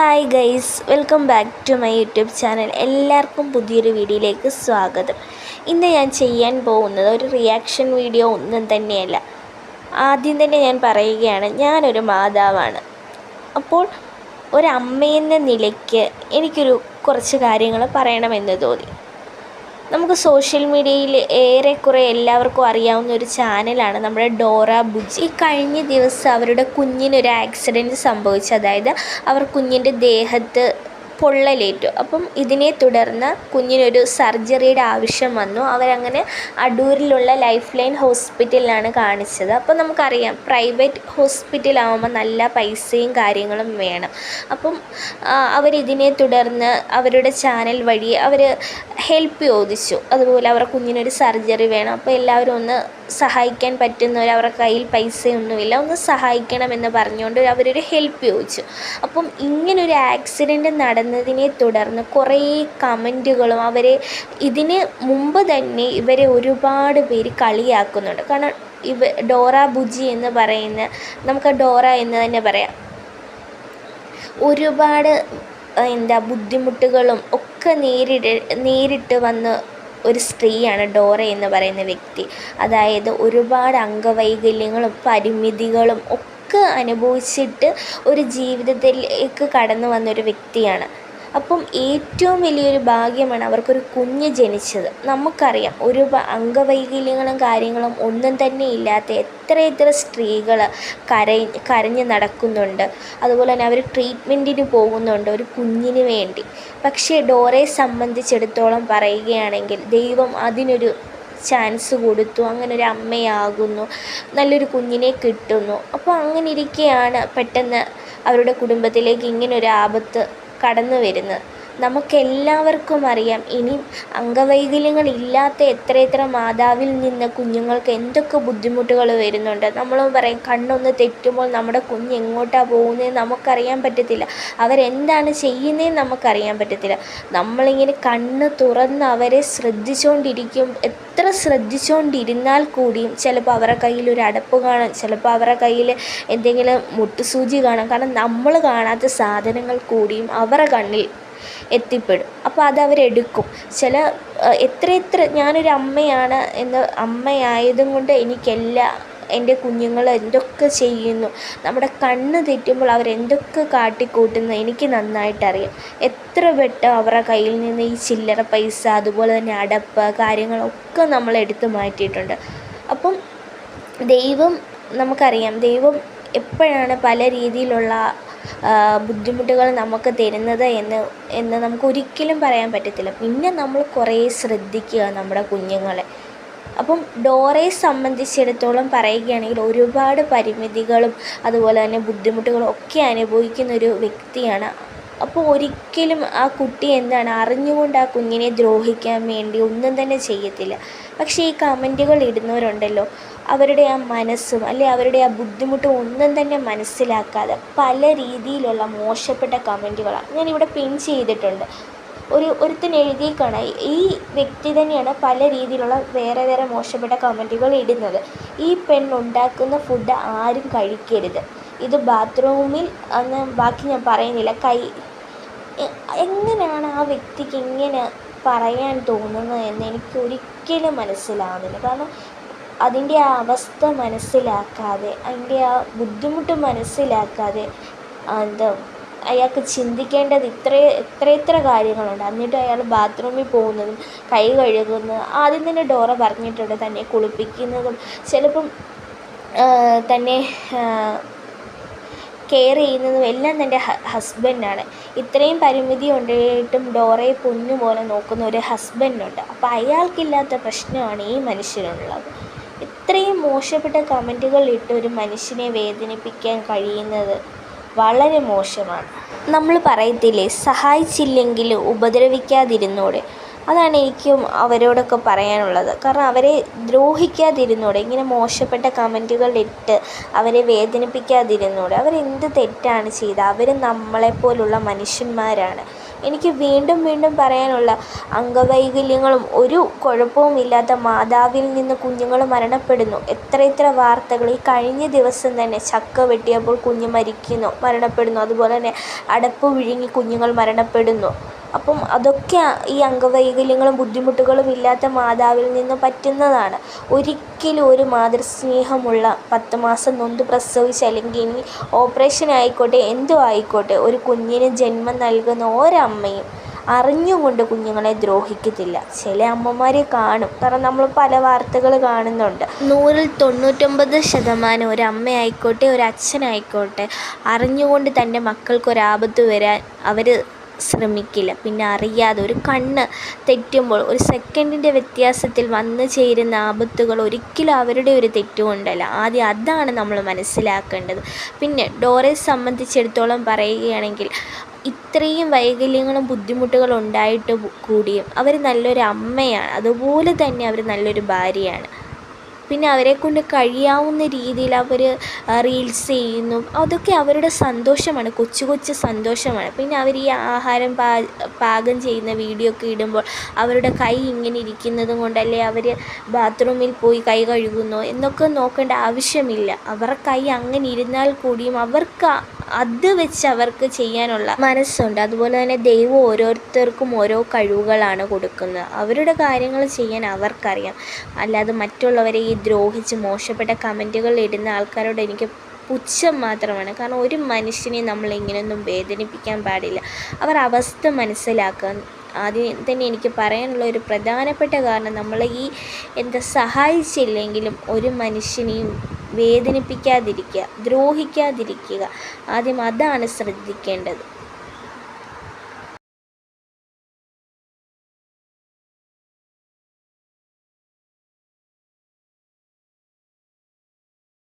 Hi guys welcome back to my YouTube channel എല്ലാവർക്കും പുതിയൊരു വീഡിയോയിലേക്ക് സ്വാഗതം. ഇന്ന് ഞാൻ ചെയ്യാൻ പോകുന്നത് ഒരു റിയാക്ഷൻ വീഡിയോ ഒന്നും തന്നെയല്ല. ആദ്യം തന്നെ ഞാൻ പറയുകയാണ് ഞാനൊരു മാതാവാണ്. അപ്പോൾ ഒരമ്മയെന്ന നിലയ്ക്ക് എനിക്കൊരു കുറച്ച് കാര്യങ്ങൾ പറയണമെന്ന് തോന്നി. നമുക്ക് സോഷ്യൽ മീഡിയയിൽ ഏറെക്കുറെ എല്ലാവർക്കും അറിയാവുന്ന ഒരു ചാനലാണ് നമ്മുടെ ഡോറ ബുജി ഈ കഴിഞ്ഞ ദിവസം അവരുടെ കുഞ്ഞിനൊരു ആക്സിഡന്റ് സംഭവിച്ചു. അതായത് അവർ കുഞ്ഞിന്റെ ദേഹത്ത് പൊള്ളലേറ്റു. അപ്പം ഇതിനെ തുടർന്ന് കുഞ്ഞിനൊരു സർജറിയുടെ ആവശ്യം വന്നു. അവരങ്ങനെ അടൂരിലുള്ള ലൈഫ് ലൈൻ ഹോസ്പിറ്റലിലാണ് കാണിച്ചത്. അപ്പോൾ നമുക്കറിയാം പ്രൈവറ്റ് ഹോസ്പിറ്റലാവുമ്പോൾ നല്ല പൈസയും കാര്യങ്ങളും വേണം. അപ്പം അവരിതിനെ തുടർന്ന് അവരുടെ ചാനൽ വഴി അവർ ഹെൽപ്പ് ചോദിച്ചു. അതുപോലെ അവരുടെ കുഞ്ഞിനൊരു സർജറി വേണം. അപ്പോൾ എല്ലാവരും ഒന്ന് സഹായിക്കാൻ പറ്റുന്നവർ അവരുടെ കയ്യിൽ പൈസയൊന്നുമില്ല. ഒന്ന് സഹായിക്കണമെന്ന് പറഞ്ഞുകൊണ്ട് അവരൊരു ഹെൽപ്പ് ചോദിച്ചു. അപ്പം ഇങ്ങനൊരു ആക്സിഡന്റ് നടന്നതിനെ തുടർന്ന് കുറേ കമന്റുകളും അവരെ ഇതിന് മുമ്പ് തന്നെ ഇവരെ ഒരുപാട് പേര് കളിയാക്കുന്നുണ്ട്. കാരണം ഇവ ഡോറ ബുജി എന്ന് പറയുന്ന നമുക്ക് ഡോറ എന്ന് തന്നെ പറയാം. ഒരുപാട് എന്താ ബുദ്ധിമുട്ടുകളും ഒക്കെ നേരിട നേരിട്ട് വന്ന് ഒരു സ്ത്രീയാണ് ഡോറ എന്ന് പറയുന്ന വ്യക്തി. അതായത് ഒരുപാട് അംഗവൈകല്യങ്ങളും പരിമിതികളും ഒക്കെ അനുഭവിച്ചിട്ട് ഒരു ജീവിതത്തിലേക്ക് കടന്നു വന്നൊരു വ്യക്തിയാണ്. അപ്പം ഏറ്റവും വലിയൊരു ഭാഗ്യമാണ് അവർക്കൊരു കുഞ്ഞ് ജനിച്ചത്. നമുക്കറിയാം ഒരു അംഗവൈകല്യങ്ങളും കാര്യങ്ങളും ഒന്നും തന്നെ ഇല്ലാത്ത എത്ര എത്ര സ്ത്രീകൾ കരയി കരഞ്ഞ് നടക്കുന്നുണ്ട്. അതുപോലെ തന്നെ അവർ ട്രീറ്റ്മെന്റിന് പോകുന്നുണ്ട് ഒരു കുഞ്ഞിന് വേണ്ടി. പക്ഷേ ഡോറയെ സംബന്ധിച്ചിടത്തോളം പറയുകയാണെങ്കിൽ ദൈവം അതിനൊരു ചാൻസ് കൊടുത്തു അങ്ങനെ ഒരു അമ്മയാകുന്നു നല്ലൊരു കുഞ്ഞിനെ കിട്ടുന്നു. അപ്പോൾ അങ്ങനെ ഇരിക്കെയാണ് പെട്ടെന്ന് അവരുടെ കുടുംബത്തിലേക്ക് ഇങ്ങനൊരു ആപത്ത് കടന്നു വരുന്നത് നമുക്കെല്ലാവർക്കും അറിയാം. ഇനി അംഗവൈകല്യങ്ങളില്ലാത്ത എത്ര എത്ര മാതാവിൽ നിന്ന് കുഞ്ഞുങ്ങൾക്ക് എന്തൊക്കെ ബുദ്ധിമുട്ടുകൾ വരുന്നുണ്ട്. നമ്മൾ പറയും കണ്ണൊന്ന് തെറ്റുമ്പോൾ നമ്മുടെ കുഞ്ഞ് എങ്ങോട്ടാണ് പോകുന്നതെന്ന് നമുക്കറിയാൻ പറ്റത്തില്ല. അവരെന്താണ് ചെയ്യുന്നതെന്ന് നമുക്കറിയാൻ പറ്റത്തില്ല. നമ്മളിങ്ങനെ കണ്ണ് തുറന്ന് അവരെ ശ്രദ്ധിച്ചുകൊണ്ടിരിക്കും എത്ര ശ്രദ്ധിച്ചുകൊണ്ടിരുന്നാൽ കൂടിയും ചിലപ്പോൾ അവരുടെ കയ്യിൽ ഒരു അടപ്പ് കാണാം. ചിലപ്പോൾ അവരുടെ കയ്യിൽ എന്തെങ്കിലും മുട്ടുസൂചി കാണാം. കാരണം നമ്മൾ കാണാത്ത സാധനങ്ങൾ കൂടിയും അവരുടെ കണ്ണിൽ എത്തിപ്പെടും. അപ്പോൾ അതവരെടുക്കും. ചില എത്ര എത്ര ഞാനൊരു അമ്മയാണ് എന്ന് അമ്മയായതും കൊണ്ട് എനിക്കെല്ലാം എന്റെ കുഞ്ഞുങ്ങൾ എന്തൊക്കെ ചെയ്യുന്നു നമ്മുടെ കണ്ണ് തെറ്റുമ്പോൾ അവരെന്തൊക്കെ കാട്ടിക്കൂട്ടുന്നു എനിക്ക് നന്നായിട്ടറിയാം. എത്ര വട്ടം അവരുടെ കയ്യിൽ നിന്ന് ഈ ചില്ലറ പൈസ അതുപോലെ തന്നെ അടപ്പ് കാര്യങ്ങളൊക്കെ നമ്മൾ എടുത്തു മാറ്റിയിട്ടുണ്ട്. അപ്പം ദൈവം നമുക്കറിയാം ദൈവം എപ്പോഴാണ് പല രീതിയിലുള്ള ബുദ്ധിമുട്ടുകൾ നമുക്ക് തരുന്നത് എന്ന് എന്ന് നമുക്ക് ഒരിക്കലും പറയാൻ പറ്റത്തില്ല. പിന്നെ നമ്മൾ കുറേ ശ്രദ്ധിക്കുക നമ്മുടെ കുഞ്ഞുങ്ങളെ. അപ്പം ഡോറയെ സംബന്ധിച്ചിടത്തോളം പറയുകയാണെങ്കിൽ ഒരുപാട് പരിമിതികളും അതുപോലെ തന്നെ ബുദ്ധിമുട്ടുകളും ഒക്കെ അനുഭവിക്കുന്ന ഒരു വ്യക്തിയാണ്. അപ്പോൾ ഒരിക്കലും ആ കുട്ടി എന്താണ് അറിഞ്ഞുകൊണ്ട് ആ കുഞ്ഞിനെ ദ്രോഹിക്കാൻ വേണ്ടി ഒന്നും തന്നെ ചെയ്യത്തില്ല. പക്ഷേ ഈ കമന്റുകൾ ഇടുന്നവരുണ്ടല്ലോ. അവരുടെ ആ മനസ്സും അല്ലെ അവരുടെ ആ ബുദ്ധിമുട്ടും ഒന്നും തന്നെ മനസ്സിലാക്കാതെ പല രീതിയിലുള്ള മോശപ്പെട്ട കമന്റുകളാണ്. ഞാനിവിടെ പിൻ ചെയ്തിട്ടുണ്ട്. ഒരു ഒരുത്തൻ എഴുതിയേക്കാണ്. ഈ വ്യക്തി തന്നെയാണ് പല രീതിയിലുള്ള വേറെ വേറെ മോശപ്പെട്ട കമന്റുകൾ ഇടുന്നത്. ഈ പെണ്ണുണ്ടാക്കുന്ന ഫുഡ് ആരും കഴിക്കരുത്. ഇത് ബാത്റൂമിൽ അന്ന് ബാക്കി ഞാൻ പറയുന്നില്ല. കൈ എങ്ങനെയാണ് ആ വ്യക്തിക്ക് ഇങ്ങനെ പറയാൻ തോന്നുന്നത് എന്ന് എനിക്ക് ഒരിക്കലും മനസ്സിലാവുന്നില്ല. കാരണം അതിന്റെ ആ അവസ്ഥ മനസ്സിലാക്കാതെ അതിന്റെ ആ ബുദ്ധിമുട്ട് മനസ്സിലാക്കാതെ എന്താ അയാൾക്ക് ചിന്തിക്കേണ്ടത് ഇത്ര എത്ര എത്ര കാര്യങ്ങളുണ്ട്. എന്നിട്ട് അയാൾ ബാത്റൂമിൽ പോകുന്നതും കൈ കഴുകുന്നതും ആദ്യം തന്നെ ഡോറ പറഞ്ഞിട്ടുണ്ട് തന്നെ കുളിപ്പിക്കുന്നതും. ചിലപ്പം തന്നെ കെയർ ചെയ്യുന്നതും എല്ലാം തന്റെ ഹസ്ബൻഡാണ്. ഇത്രയും പരിമിതി ഉണ്ടായിട്ടും ഡോറയെ പൊന്നു പോലെ നോക്കുന്ന ഒരു ഹസ്ബൻഡുണ്ട്. അപ്പോൾ അയാൾക്കില്ലാത്ത പ്രശ്നമാണ് ഈ മനുഷ്യനുള്ളത്. ഇത്രയും മോശപ്പെട്ട കമന്റുകൾ ഇട്ട് ഒരു മനുഷ്യനെ വേദനിപ്പിക്കാൻ കഴിയുന്നത് വളരെ മോശമാണ്. നമ്മൾ പറയത്തില്ലേ സഹായിച്ചില്ലെങ്കിൽ ഉപദ്രവിക്കാതിരുന്നൂടെ? അതാണ് എനിക്കും അവരോടൊക്കെ പറയാനുള്ളത്. കാരണം അവരെ ദ്രോഹിക്കാതിരുന്നൂടെ ഇങ്ങനെ മോശപ്പെട്ട കമന്റുകൾ ഇട്ട് അവരെ വേദനിപ്പിക്കാതിരുന്നൂടെ? അവരെന്ത് തെറ്റാണ് ചെയ്തത്? അവർ നമ്മളെപ്പോലുള്ള മനുഷ്യന്മാരാണ്. എനിക്ക് വീണ്ടും വീണ്ടും പറയാനുള്ള അംഗവൈകല്യങ്ങളും ഒരു കുഴപ്പവും ഇല്ലാത്ത മാതാവിൽ നിന്ന് കുഞ്ഞുങ്ങൾ മരണപ്പെടുന്നു. എത്ര വാർത്തകൾ. ഈ കഴിഞ്ഞ ദിവസം തന്നെ ചക്ക വെട്ടിയപ്പോൾ കുഞ്ഞ് മരിക്കുന്നു മരണപ്പെടുന്നു. അതുപോലെ തന്നെ അടപ്പ് വിഴുങ്ങി കുഞ്ഞുങ്ങൾ മരണപ്പെടുന്നു. അപ്പം അതൊക്കെ ഈ അംഗവൈകല്യങ്ങളും ബുദ്ധിമുട്ടുകളും ഇല്ലാത്ത മാതാവിൽ നിന്ന് പറ്റുന്നതാണ്. ഒരിക്കലും ഒരു മാതൃസ്നേഹമുള്ള പത്ത് മാസം നൊന്ത് പ്രസവിച്ച് അല്ലെങ്കിൽ ഇനി ഓപ്പറേഷൻ ആയിക്കോട്ടെ എന്തോ ആയിക്കോട്ടെ ഒരു കുഞ്ഞിന് ജന്മം നൽകുന്ന ഒരമ്മയും അറിഞ്ഞുകൊണ്ട് കുഞ്ഞുങ്ങളെ ദ്രോഹിക്കത്തില്ല. ചില അമ്മമാരെ കാണും. കാരണം നമ്മൾ പല വാർത്തകൾ കാണുന്നുണ്ട്. നൂറിൽ തൊണ്ണൂറ്റൊമ്പത് ശതമാനം ഒരു അമ്മയായിക്കോട്ടെ ഒരു അച്ഛനായിക്കോട്ടെ അറിഞ്ഞുകൊണ്ട് തന്റെ മക്കൾക്കൊരാപത്ത് വരാൻ അവർ ശ്രമിക്കില്ല. പിന്നെ അറിയാതെ ഒരു കണ്ണ് തെറ്റുമ്പോൾ ഒരു സെക്കൻഡിന്റെ വ്യത്യാസത്തിൽ വന്നു ചേരുന്ന ആപത്തുകൾ ഒരിക്കലും അവരുടെ ഒരു തെറ്റുകൊണ്ടല്ല ആദ്യം അതാണ് നമ്മൾ മനസ്സിലാക്കേണ്ടത്. പിന്നെ ഡോറയെ സംബന്ധിച്ചിടത്തോളം പറയുകയാണെങ്കിൽ ഇത്രയും വൈകല്യങ്ങളും ബുദ്ധിമുട്ടുകളും ഉണ്ടായിട്ട് കൂടിയും അവർ നല്ലൊരു അമ്മയാണ്. അതുപോലെ തന്നെ അവർ നല്ലൊരു ഭാര്യയാണ്. പിന്നെ അവരെക്കൊണ്ട് കഴിയാവുന്ന രീതിയിൽ അവർ റീൽസ് ചെയ്യുന്നു. അതൊക്കെ അവരുടെ സന്തോഷമാണ്. കൊച്ചു കൊച്ചു സന്തോഷമാണ്. പിന്നെ അവർ ഈ ആഹാരം പാകം ചെയ്യുന്ന വീഡിയോ ഒക്കെ ഇടുമ്പോൾ അവരുടെ കൈ ഇങ്ങനെ ഇരിക്കുന്നതും കൊണ്ടല്ലേ അവർ ബാത്റൂമിൽ പോയി കൈ കഴുകുന്നു എന്നൊക്കെ നോക്കേണ്ട ആവശ്യമില്ല. അവരുടെ കൈ അങ്ങനെ ഇരുന്നാൽ കൂടിയും അവർക്ക് അത് വെച്ച് അവർക്ക് ചെയ്യാനുള്ള മനസ്സുണ്ട്. അതുപോലെ തന്നെ ദൈവം ഓരോരുത്തർക്കും ഓരോ കഴിവുകളാണ് കൊടുക്കുന്നത്. അവരുടെ കാര്യങ്ങൾ ചെയ്യാൻ അവർക്കറിയാം. അല്ലാതെ മറ്റുള്ളവരെ ഈ ദ്രോഹിച്ച് മോശപ്പെട്ട കമന്റുകൾ ഇടുന്ന ആൾക്കാരോട് എനിക്ക് പുച്ഛം മാത്രമാണ്. കാരണം ഒരു മനുഷ്യനെ നമ്മൾ ഇങ്ങനെയൊന്നും വേദനിപ്പിക്കാൻ പാടില്ല. അവർ അവസ്ഥ മനസ്സിലാക്കുക ആദ്യം തന്നെ എനിക്ക് പറയാനുള്ള ഒരു പ്രധാനപ്പെട്ട കാരണം നമ്മൾ ഈ എന്താ സഹായിച്ചില്ലെങ്കിലും ഒരു മനുഷ്യനെയും വേദനിപ്പിക്കാതിരിക്കുക ദ്രോഹിക്കാതിരിക്കുക ആദ്യം അതാണ് ശ്രദ്ധിക്കേണ്ടത്.